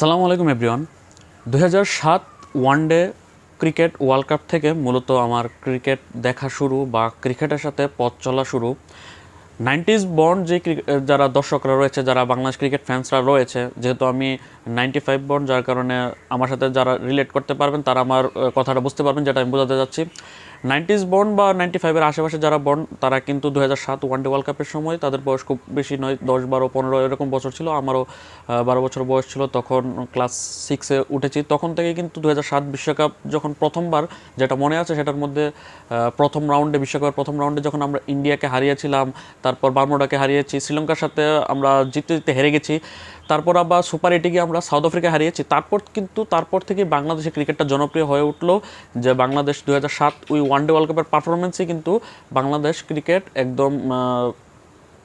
সালামু আলাইকুম এভরিওয়ান দু সাত ওয়ানডে ক্রিকেট ওয়ার্ল্ড কাপ থেকে মূলত আমার ক্রিকেট দেখা শুরু বা ক্রিকেটের সাথে পথ চলা শুরু। নাইনটিজ বন্ড যে যারা দর্শকরা রয়েছে, যারা বাংলাদেশ ক্রিকেট ফ্যান্সরা রয়েছে, যেহেতু আমি নাইনটি ফাইভ বন্ড, যার কারণে আমার সাথে যারা রিলেট করতে পারবেন, তারা আমার কথাটা বুঝতে পারবেন, যেটা আমি বোঝাতে যাচ্ছি। নাইনটিজ বন্ড বা নাইনটি ফাইভের আশেপাশে যারা বন্ড, তারা কিন্তু দু হাজার সাত ওয়ানডে ওয়ার্ল্ড কাপের সময় তাদের বয়স খুব বেশি নয়, দশ, বারো, পনেরো এরকম বছর ছিল। আমারও বারো বছর বয়স ছিল তখন ক্লাস সিক্সে উঠেছি। তখন থেকে কিন্তু দু হাজার সাত বিশ্বকাপ যখন প্রথমবার যেটা মনে আছে সেটার মধ্যে প্রথম রাউন্ডে, বিশ্বকাপের প্রথম রাউন্ডে যখন আমরা ইন্ডিয়াকে হারিয়েছিলাম, তারপর বার্মোডাকে হারিয়েছি, শ্রীলঙ্কার সাথে আমরা জিততে জিততে হেরে গেছি। তারপর আবার সুপার এইটে আমরা সাউথ আফ্রিকা হারিয়েছি। তারপর কিন্তু তারপর থেকে বাংলাদেশে ক্রিকেটটা জনপ্রিয় হয়ে উঠল যে বাংলাদেশ দু হাজার সাত ওই ওয়ানডে ওয়ার্ল্ড কাপের পারফরমেন্সে কিন্তু বাংলাদেশ ক্রিকেট একদম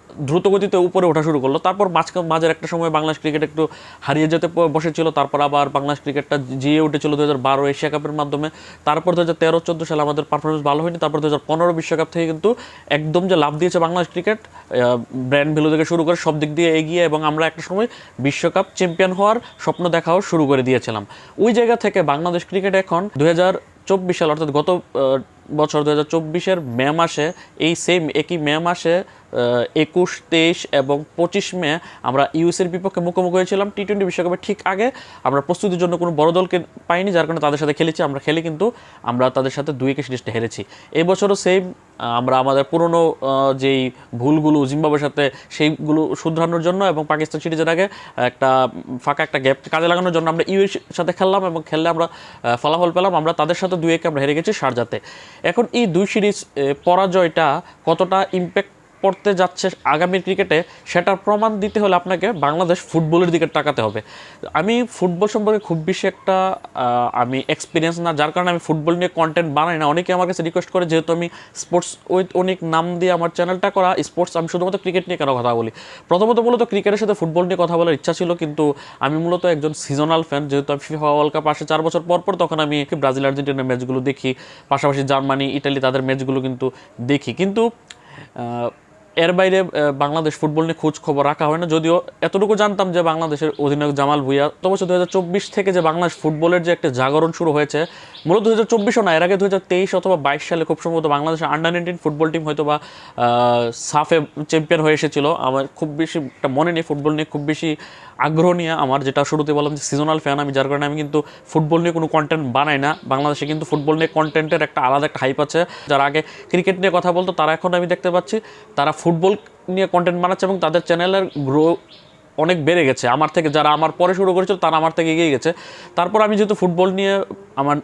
আহ, দ্রুত গতিতে উপরে ওঠা শুরু করল। তারপর মাঝখান মাঝের একটা সময় বাংলাদেশ ক্রিকেট একটু হারিয়ে যেতে বসেছিল। তারপর আবার বাংলাদেশ ক্রিকেটটা জিয়ে উঠেছিল দু হাজার বারো এশিয়া কাপের মাধ্যমে। তারপর দু হাজার তেরো চোদ্দ সালে আমাদের পারফরমেন্স ভালো হয়নি। তারপর দু হাজার পনেরো বিশ্বকাপ থেকে কিন্তু একদম যে লাভ দিয়েছে বাংলাদেশ ক্রিকেট ব্র্যান্ড ভ্যালু থেকে শুরু করে সব দিক দিয়ে এগিয়ে এবং আমরা একটা সময় বিশ্বকাপ চ্যাম্পিয়ন হওয়ার স্বপ্ন দেখাও শুরু করে দিয়েছিলাম। ওই জায়গা থেকে বাংলাদেশ ক্রিকেট এখন দু হাজার চব্বিশ সাল অর্থাৎ গত বছর দু হাজার চব্বিশের মে মাসে এই সেম একই মে মাসে একুশ, তেইশ এবং পঁচিশ মে আমরা ইউএসের বিপক্ষে মুখোমুখি হয়েছিলাম টি টোয়েন্টি বিশ্বকাপের ঠিক আগে। আমরা প্রস্তুতির জন্য কোনো বড় দলকে পাইনি, যার কারণে তাদের সাথে খেলেছি, আমরা খেলে কিন্তু আমরা তাদের সাথে দুই একে সিরিজটা হেরেছি। এবছরও সেম আমরা আমাদের পুরনো যেই ভুলগুলো জিম্বাবের সাথে সেইগুলো শুধরানোর জন্য এবং পাকিস্তান সিরিজের আগে একটা ফাঁকা একটা গ্যাপ কাজে লাগানোর জন্য আমরা ইউএস সাথে খেললাম এবং খেললে আমরা ফলাফল পেলাম। আমরা তাদের সাথে দুই একে আমরা হেরে গেছি শারজাতে এখন এই দুই সিরিজ পরাজয়টা কতটা ইম্প্যাক্ট পড়তে যাচ্ছে আগামী ক্রিকেটে, সেটার প্রমাণ দিতে হলে আপনাকে বাংলাদেশ ফুটবলের দিকে তাকাতে হবে। আমি ফুটবল সম্পর্কে খুব বেশি একটা আমি এক্সপিরিয়েন্স না, যার কারণে আমি ফুটবল নিয়ে কন্টেন্ট বানাই না। অনেকে আমার কাছে রিকোয়েস্ট করে, যেহেতু আমি স্পোর্টস উইথ অনেক নাম দিয়ে আমার চ্যানেলটা করা স্পোর্টস আমি শুধুমাত্র ক্রিকেট নিয়ে কেন কথা বলি? প্রথমত মূলত ক্রিকেটের সাথে ফুটবল নিয়ে কথা বলার ইচ্ছা ছিল, কিন্তু আমি মূলত একজন সিজনাল ফ্যান যেহেতু আমি ফিফা ওয়ার্ল্ড কাপ আসে চার বছর পর পর, তখন আমি ব্রাজিল আর্জেন্টিনার ম্যাচগুলো দেখি। পাশাপাশি জার্মানি ইটালি তাদের ম্যাচগুলো কিন্তু দেখি। কিন্তু এর বাইরে বাংলাদেশ ফুটবল নিয়ে খোঁজ খবর রাখা হয় না। যদিও এতটুকু জানতাম যে বাংলাদেশের অধিনায়ক জামাল ভুইয়া, তো বছর দু হাজার চব্বিশ থেকে যে বাংলাদেশ ফুটবলের যে একটা জাগরণ শুরু হয়েছে, মূলত দু হাজার চব্বিশও না, এর আগে দু হাজার তেইশ অথবা বাইশ সালে খুব সম্ভবত বাংলাদেশের আন্ডার নাইনটিন ফুটবল টিম হয়তো বা সাফে চ্যাম্পিয়ন হয়ে এসেছিল। আমার খুব বেশি, একটা মনে নেই, ফুটবল নিয়ে খুব বেশি আগ্রহ নিয়ে আমার যেটা শুরুতে বললাম যে সিজনাল ফ্যান আমি, যার কারণে আমি কিন্তু ফুটবল নিয়ে কোনো কন্টেন্ট বানাই না। বাংলাদেশে কিন্তু ফুটবল নিয়ে কন্টেন্টের একটা আলাদা একটা হাইপ আছে। যারা আগে ক্রিকেট নিয়ে কথা বলতো, তারা এখন আমি দেখতে পাচ্ছি, তারা ফুটবল নিয়ে কন্টেন্ট বানাচ্ছে এবং তাদের চ্যানেলের গ্রো অনেক বেড়ে গেছে। আমার থেকে যারা আমার পরে শুরু করেছিল, তারা আমার থেকে এগিয়ে গেছে। তারপর আমি যেহেতু ফুটবল নিয়ে আমার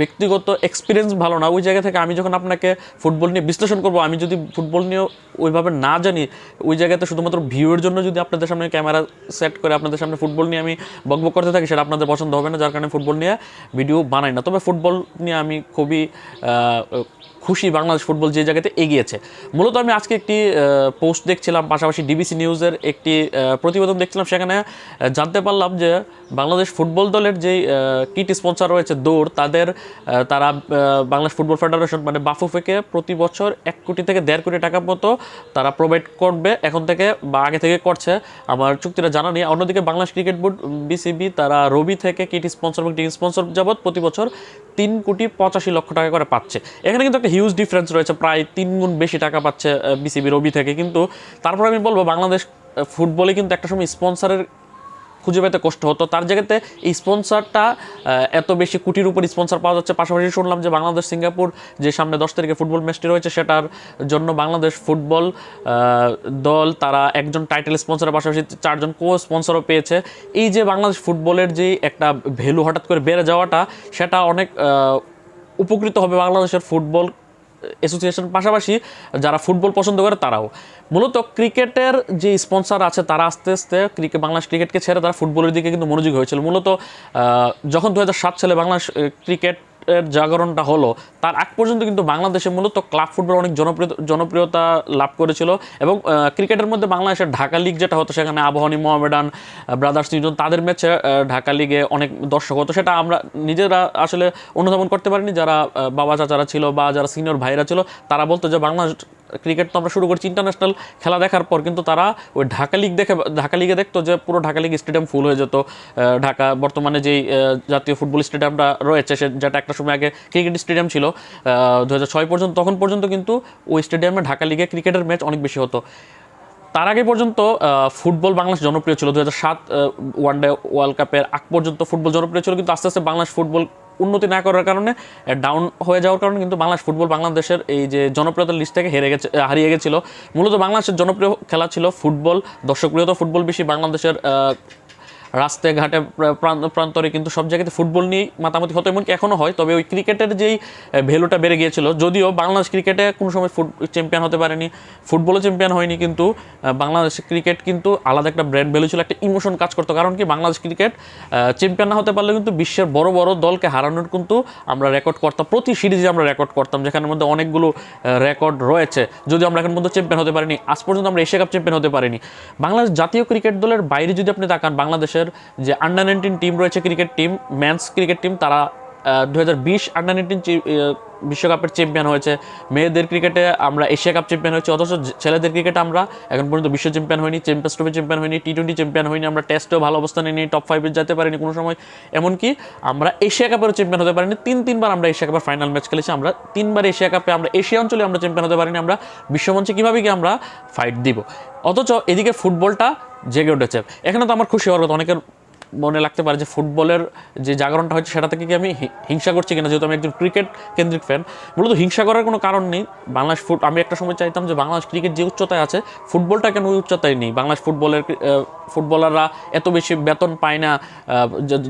ব্যক্তিগত এক্সপিরিয়েন্স ভালো না, ওই জায়গা থেকে আমি যখন আপনাকে ফুটবল নিয়ে বিশ্লেষণ করব, আমি যদি ফুটবল নিয়ে ওইভাবে না জানি, ওই জায়গাতে শুধুমাত্র ভিউয়ের জন্য যদি আপনাদের সামনে ক্যামেরা সেট করে আপনাদের সামনে ফুটবল নিয়ে আমি বকবক করতে থাকি, সেটা আপনাদের পছন্দ হবে না, যার কারণে ফুটবল নিয়ে ভিডিও বানাই না। তবে ফুটবল নিয়ে আমি খুবই খুশি বাংলাদেশ ফুটবল যে জায়গাতে এগিয়েছে। মূলত আমি আজকে একটি পোস্ট দেখছিলাম, পাশাপাশি ডিবিসি নিউজের একটি প্রতিবেদন দেখছিলাম, সেখানে জানতে পারলাম যে বাংলাদেশ ফুটবল দলের যেই কিট স্পন্সর রয়েছে দৌড়, তাদের আহ, তারা বাংলাদেশ ফুটবল ফেডারেশন মানে বাফুফেকে প্রতি বছর এক কোটি থেকে দেড় কোটি টাকার মতো তারা প্রোভাইড করবে এখন থেকে বা আগে থেকে করছে। আমার চুক্তিটা জানা নেই। অন্যদিকে বাংলাদেশ ক্রিকেট বোর্ড বিসিবি তারা রবি থেকে কিট স্পন্সর এবং টিম স্পন্সর যাবৎ প্রতি বছর তিন কোটি পঁচাশি লক্ষ টাকা করে পাচ্ছে। এখানে কিন্তু একটা হিউজ ডিফারেন্স রয়েছে প্রায় তিন গুণ বেশি টাকা পাচ্ছে বিসিবি রবি থেকে। কিন্তু তারপর আমি বলব বাংলাদেশ ফুটবলে কিন্তু একটা সময় স্পন্সরের খুঁজে পেতে কষ্ট হতো। তার জায়গাতে এই স্পন্সরটা এত বেশি কোটির উপর স্পন্সর পাওয়া যাচ্ছে। পাশাপাশি শুনলাম যে বাংলাদেশ, সিঙ্গাপুর যে সামনে দশ তারিখে ফুটবল ম্যাচটি রয়েছে, সেটার জন্য বাংলাদেশ ফুটবল দল, তারা একজন টাইটেল স্পন্সরের পাশাপাশি চারজন কো স্পন্সরও পেয়েছে। এই যে বাংলাদেশ ফুটবলের যে একটা ভ্যালু হঠাৎ করে বেড়ে যাওয়াটা, সেটা অনেক উপকৃত হবে বাংলাদেশের ফুটবল অ্যাসোসিয়েশন পাশাপাশি যারা ফুটবল পছন্দ করে তারাও। মূলত ক্রিকেটের যে স্পন্সার আছে, তারা আস্তে আস্তে ক্রিকেট বাংলাদেশ ক্রিকেটকে ছেড়ে তারা ফুটবলের দিকে কিন্তু মনোযোগী হয়েছিল। মূলত যখন দু সালে বাংলাদেশ ক্রিকেট এর জাগরণটা হলো, তার আগ পর্যন্ত কিন্তু বাংলাদেশে মূলত ক্লাব ফুটবল অনেক জনপ্রিয় জনপ্রিয়তা লাভ করেছিল এবং ক্রিকেটের মধ্যে বাংলাদেশের ঢাকা লিগ যেটা হতো, সেখানে আবহানী মোহামেডান ব্রাদার্স নিউজন তাদের ম্যাচে ঢাকা লিগে অনেক দর্শক হতো। সেটা আমরা নিজেরা আসলে অনুধাবন করতে পারিনি। যারা বাবা চাচারা ছিল বা যারা সিনিয়র ভাইরা ছিল, তারা বলতো যে বাংলাদেশ ক্রিকেট তো আমরা শুরু করছি ইন্টারন্যাশনাল খেলা দেখার পর, কিন্তু তারা ওই ঢাকা লিগ দেখে, ঢাকা লিগে দেখতো যে পুরো ঢাকা লিগ স্টেডিয়াম ফুল হয়ে যেত। ঢাকা বর্তমানে যেই জাতীয় ফুটবল স্টেডিয়ামটা রয়েছে, সে যেটা একটা সময় আগে ক্রিকেট স্টেডিয়াম ছিল দু পর্যন্ত, তখন পর্যন্ত কিন্তু ওই স্টেডিয়ামে ঢাকা লিগে ক্রিকেটের ম্যাচ অনেক বেশি হতো। তার আগে পর্যন্ত ফুটবল বাংলাদেশ জনপ্রিয় ছিল। দু হাজার সাত ওয়ানডে ওয়ার্ল্ড কাপের আগ পর্যন্ত ফুটবল জনপ্রিয় ছিল, কিন্তু আস্তে আস্তে বাংলাদেশ ফুটবল উন্নতি না করার কারণে ডাউন হয়ে যাওয়ার কারণে কিন্তু বাংলাদেশ ফুটবল বাংলাদেশের এই যে জনপ্রিয়তার লিস্ট থেকে হেরে গেছে হারিয়ে গেছিল। মূলত বাংলাদেশের জনপ্রিয় খেলা ছিল ফুটবল দর্শকপ্রিয়তা ফুটবল বেশি বাংলাদেশের রাস্তায় ঘাটে প্রান্তরে কিন্তু সব জায়গাতে ফুটবল নিয়েই মাতামাতি হতো, এমনকি এখনও হয়। তবে ওই ক্রিকেটের যেই ভ্যালুটা বেড়ে গিয়েছিল, যদিও বাংলাদেশ ক্রিকেটে কোনো সময় ফুট চ্যাম্পিয়ন হতে পারেনি, ফুটবলও চ্যাম্পিয়ন হয়নি কিন্তু বাংলাদেশ ক্রিকেট কিন্তু আলাদা একটা ব্র্যান্ড ভ্যালু ছিল, একটা ইমোশন কাজ করতো। কারণ কি, বাংলাদেশ ক্রিকেট চ্যাম্পিয়ন না হতে পারলে কিন্তু বিশ্বের বড় বড় দলকে হারানোর কিন্তু আমরা রেকর্ড করতাম প্রতি সিরিজে আমরা রেকর্ড করতাম, যেখানের মধ্যে অনেকগুলো রেকর্ড রয়েছে। যদি আমরা এখন পর্যন্ত চ্যাম্পিয়ন হতে পারিনি, আজ পর্যন্ত আমরা এশিয়া কাপ চ্যাম্পিয়ন হতে পারিনি। বাংলাদেশ জাতীয় ক্রিকেট দলের বাইরে যদি আপনি তাকান বাংলাদেশের যে আন্ডার নাইনটিন টিম রয়েছে cricket team men's cricket team তারা দু হাজার বিশ আন্ডার নাইনটিন বিশ্বকাপের চ্যাম্পিয়ন হয়েছে। মেয়েদের ক্রিকেটে আমরা এশিয়া কাপ চ্যাম্পিয়ন হয়েছে, অথচ ছেলেদের ক্রিকেটে আমরা এখন পর্যন্ত বিশ্ব চ্যাম্পিয়ন হয়নি চ্যাম্পিয়ন্স ট্রফি চ্যাম্পিয়ন হয়নি টি টোয়েন্টি চ্যাম্পিয়ন হয়নি আমরা টেস্টেও ভালো অবস্থানে নিয়ে টপ ফাইভে যেতে পারিনি কোনো সময়। এমনকি আমরা এশিয়া কাপেরও চ্যাম্পিয়ন হতে পারিনি, তিন, তিনবার আমরা এশিয়া কাপের ফাইনাল ম্যাচ খেলেছি, আমরা তিনবার এশিয়া কাপে আমরা এশিয়া অঞ্চলে আমরা চ্যাম্পিয়ন হতে পারিনি, আমরা বিশ্বমঞ্চে কীভাবে কি আমরা ফাইট দিব? অথচ এদিকে ফুটবলটা জেগে উঠেছে। এখানে তো আমার খুশি হওয়ার কথা, অনেকের মনে লাগতে পারে যে ফুটবলের যে জাগরণটা হচ্ছে সেটা থেকে কি আমি হিংসা করছি কিনা, যেহেতু আমি একজন ক্রিকেট কেন্দ্রিক ফ্যান মূলত হিংসা করার কোনো কারণ নেই। বাংলাদেশ ফুট, আমি একটা সময় চাইতাম যে বাংলাদেশ ক্রিকেট যে উচ্চতায় আছে, ফুটবলটা কেন ওই উচ্চতায় নেই? বাংলাদেশ ফুটবলের ফুটবলাররা এত বেশি বেতন পায় না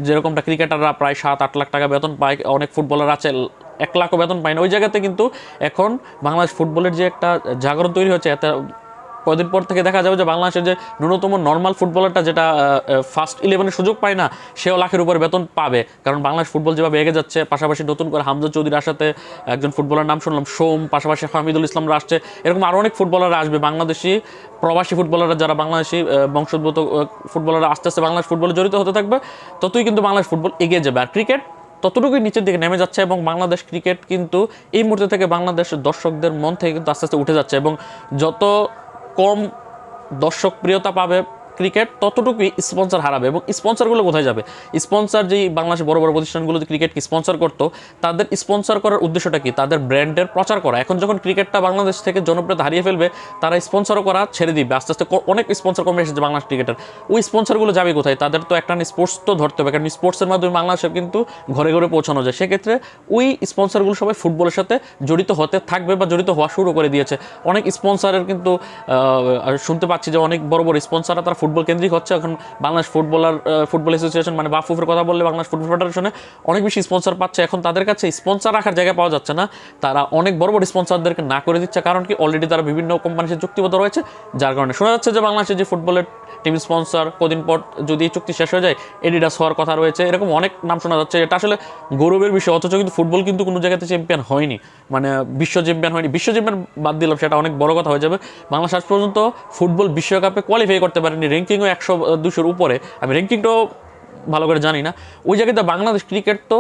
যেরকমটা ক্রিকেটাররা প্রায় সাত, আট লাখ টাকা বেতন পায়, অনেক ফুটবলার আছে, এক লাখও বেতন পায় না। ওই জায়গাতে কিন্তু এখন বাংলাদেশ ফুটবলের যে একটা জাগরণ তৈরি হচ্ছে এত কদিন পর থেকে দেখা যাবে যে বাংলাদেশের যে ন্যূনতম নর্মাল ফুটবলারটা যেটা ফার্স্ট ইলেভেনের সুযোগ পায় না, সেও লাখের উপরে বেতন পাবে। কারণ বাংলাদেশ ফুটবল যেভাবে এগিয়ে যাচ্ছে, পাশাপাশি নতুন করে হামজা চৌধুরীর আসাতে একজন ফুটবলার নাম শুনলাম, সোম, পাশাপাশি হামিদুল ইসলামরা আসছে। এরকম আরও অনেক ফুটবলাররা আসবে, বাংলাদেশি প্রবাসী ফুটবলাররা যারা বাংলাদেশি বংশোদ্ভূত ফুটবলাররা আস্তে আস্তে বাংলাদেশ ফুটবলে জড়িত হতে থাকবে, ততই কিন্তু বাংলাদেশ ফুটবল এগিয়ে যাবে। আর ক্রিকেট ততটুকুই নিচের দিকে নেমে যাচ্ছে এবং বাংলাদেশ ক্রিকেট কিন্তু এই মুহূর্তে থেকে বাংলাদেশের দর্শকদের মন থেকে কিন্তু আস্তে আস্তে উঠে যাচ্ছে এবং যত কম দর্শকপ্রিয়তা পাবে ক্রিকেট ততটুকুই স্পন্সর হারাবে এবং স্পন্সরগুলো কোথায় যাবে? স্পন্সর যেই বাংলাদেশের বড় বড় প্রতিষ্ঠানগুলো ক্রিকেটকে স্পন্সর করতো, তাদের স্পন্সর করার উদ্দেশ্যটা কি? তাদের ব্র্যান্ডের প্রচার করা। এখন যখন ক্রিকেটটা বাংলাদেশ থেকে জনপ্রিয়তা হারিয়ে ফেলবে, তারা স্পন্সরও করা ছেড়ে দিবে। আস্তে আস্তে অনেক স্পন্সর কমে এসেছে বাংলাদেশ ক্রিকেটের। ওই স্পন্সরগুলো যাবে কোথায়? তাদের তো একটা স্পোর্টস তো ধরতে হবে, কারণ স্পোর্টসের মাধ্যমে বাংলাদেশের কিন্তু ঘরে ঘরে পৌঁছানো যায়। সেক্ষেত্রে ওই স্পন্সরগুলো সবাই ফুটবলের সাথে জড়িত হতে থাকবে বা জড়িত হওয়া শুরু করে দিয়েছে। অনেক স্পন্সরের কিন্তু শুনতে পাচ্ছি যে অনেক বড় বড় স্পন্সররা তারা ফুটবল কেন্দ্রিক হচ্ছে। এখন বাংলাদেশ ফুটবলার ফুটবল অ্যাসোসিয়েশন মানে বাফুফের কথা বললে বাংলাদেশ ফুটবল ফেডারেশনে অনেক বেশি স্পন্সর পাচ্ছে। এখন তাদের কাছে স্পন্সর রাখার জায়গা পাওয়া যাচ্ছে না। তারা অনেক বড় বড় স্পন্সরদেরকে না করে দিচ্ছে, কারণ কি অলরেডি তারা বিভিন্ন কোম্পানির চুক্তিবদ্ধ রয়েছে, যার কারণে শোনা যাচ্ছে যে বাংলাদেশের যে ফুটবলের টিম স্পন্সর কদিন পর যদি চুক্তি শেষ হয়ে যায় এডিডাস হওয়ার কথা রয়েছে। এরকম অনেক নাম শোনা যাচ্ছে। এটা আসলে গৌরবের বিষয়, অথচ কিন্তু ফুটবল কিন্তু কোনো জায়গাতে চ্যাম্পিয়ন হয়নি। মানে বিশ্ব চ্যাম্পিয়ন হয়নি। বিশ্ব চ্যাম্পিয়ন বাদ দিলাম, সেটা অনেক বড় কথা হয়ে যাবে। বাংলাদেশ আজ পর্যন্ত ফুটবল বিশ্বকাপে কোয়ালিফাই করতে পারেনি। র্যাঙ্কিংও একশো দুশোর উপরে। আমি র্যাঙ্কিংটাও ভালো করে জানি না। ওই জায়গাতে বাংলাদেশ ক্রিকেট তো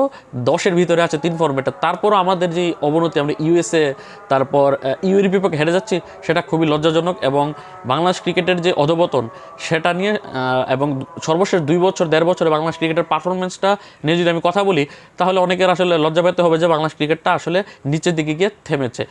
দশের ভিতরে আছে, তিন ফর্মেটে তারপরও আমাদের যে অবনতি, আমরা ইউএসএ তারপর ইউএর হেরে যাচ্ছি, সেটা খুবই লজ্জাজনক এবং বাংলাদেশ ক্রিকেটের যে অধপতন, সেটা নিয়ে এবং সর্বশেষ দুই বছর, দেড় বছরে বাংলাদেশ ক্রিকেটের পারফরমেন্সটা নিয়ে যদি আমি কথা বলি, তাহলে অনেকের আসলে লজ্জা পেতে হবে যে বাংলাদেশ ক্রিকেটটা আসলে নিচের দিকে গিয়ে থেমেছে।